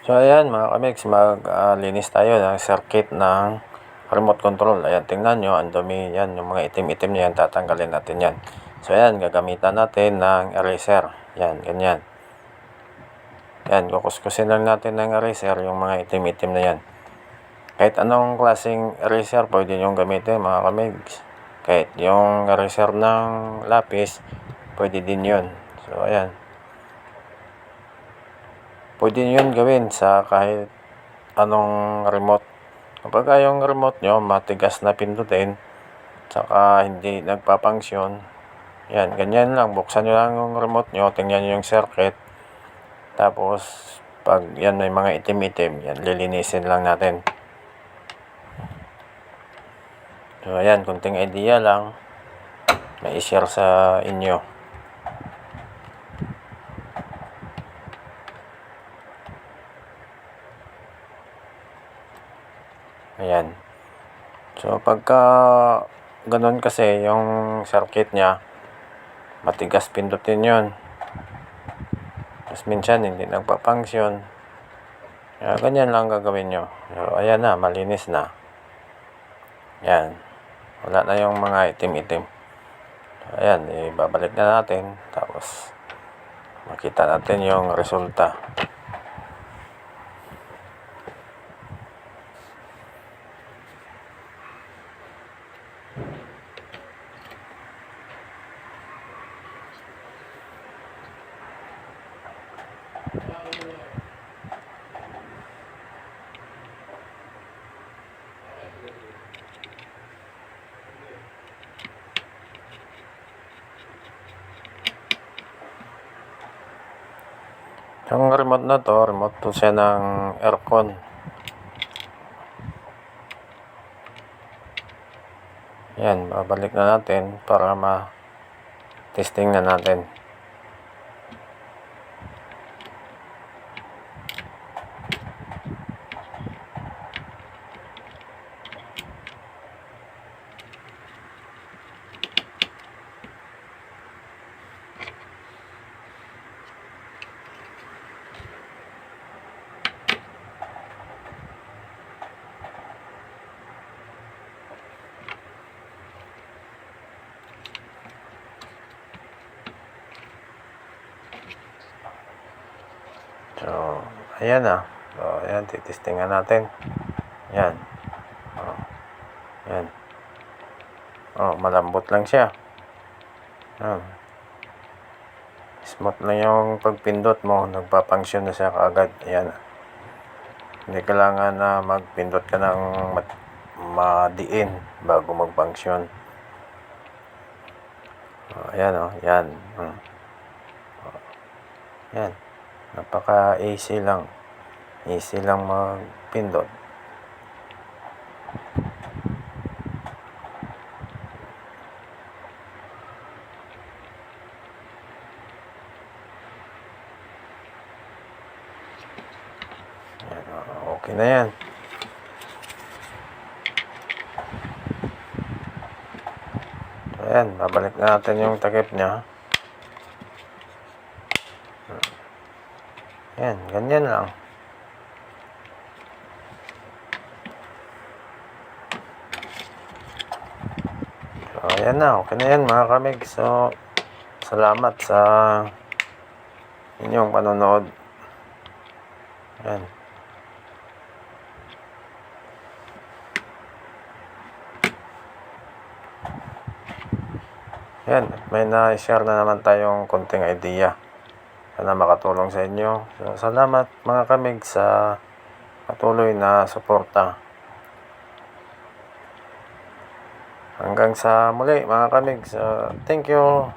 So ayan mga kamigs, maglinis tayo ng circuit ng remote control. Ayan, tingnan nyo, ang dumi yan, yung mga itim-itim na yan, tatanggalin natin yan. So ayan, gagamitan natin ng eraser. Yan, ganyan. Yan, kukuskusin lang natin ng eraser yung mga itim-itim na yan. Kahit anong klaseng eraser, pwede nyo gamitin mga kamigs. Kahit yung eraser ng lapis, pwede din yun. So ayan. Pwede nyo yun gawin sa kahit anong remote. Kapag yung remote nyo matigas na pindutin, saka hindi nagpapangsyon, yan, ganyan lang. Buksan nyo lang yung remote nyo, tingnan nyo yung circuit. Tapos, pag yan may mga itim-itim, yan, lilinisin lang natin. So, ayan, kunting idea lang. May share sa inyo. Ayan. So, pagka ganun kasi yung circuit niya, matigas pindutin yun. Tapos minsan hindi nagpapangsyon. Kaya ganyan lang gagawin nyo. So, ayan na, malinis na. Yan. Wala na yung mga itim-itim. So, ayan, ibabalik na natin. Tapos, makita natin yung resulta. Yung remote na to, remote to siya ng aircon. Yan, babalik na natin para ma-testing na natin. So, ayan na. So, ayan, titistingan natin. Yan. Oh, yan. Oh, malambot lang siya. Yan. Smooth lang yung pagpindot mo. Nagpapangsyon na siya kaagad. Ayan. Hindi kailangan na magpindot ka ng madiin bago magpangsyon. Oh, ayan oh, yan. Hmm. Oh, yan. Napaka easy lang. Easy lang magpindot. Oh, okay na yan. Ayan, babalik na natin yung takip niya. Yan, ganyan lang. So, ayan na. Okay na yan mga kamig. So, salamat sa inyong panonood. Yan. Yan, may na-share na naman tayong konting idea. Sana makatulong sa inyo. So, salamat mga kamig sa patuloy na suporta. Hanggang sa muli mga kamig. So, thank you.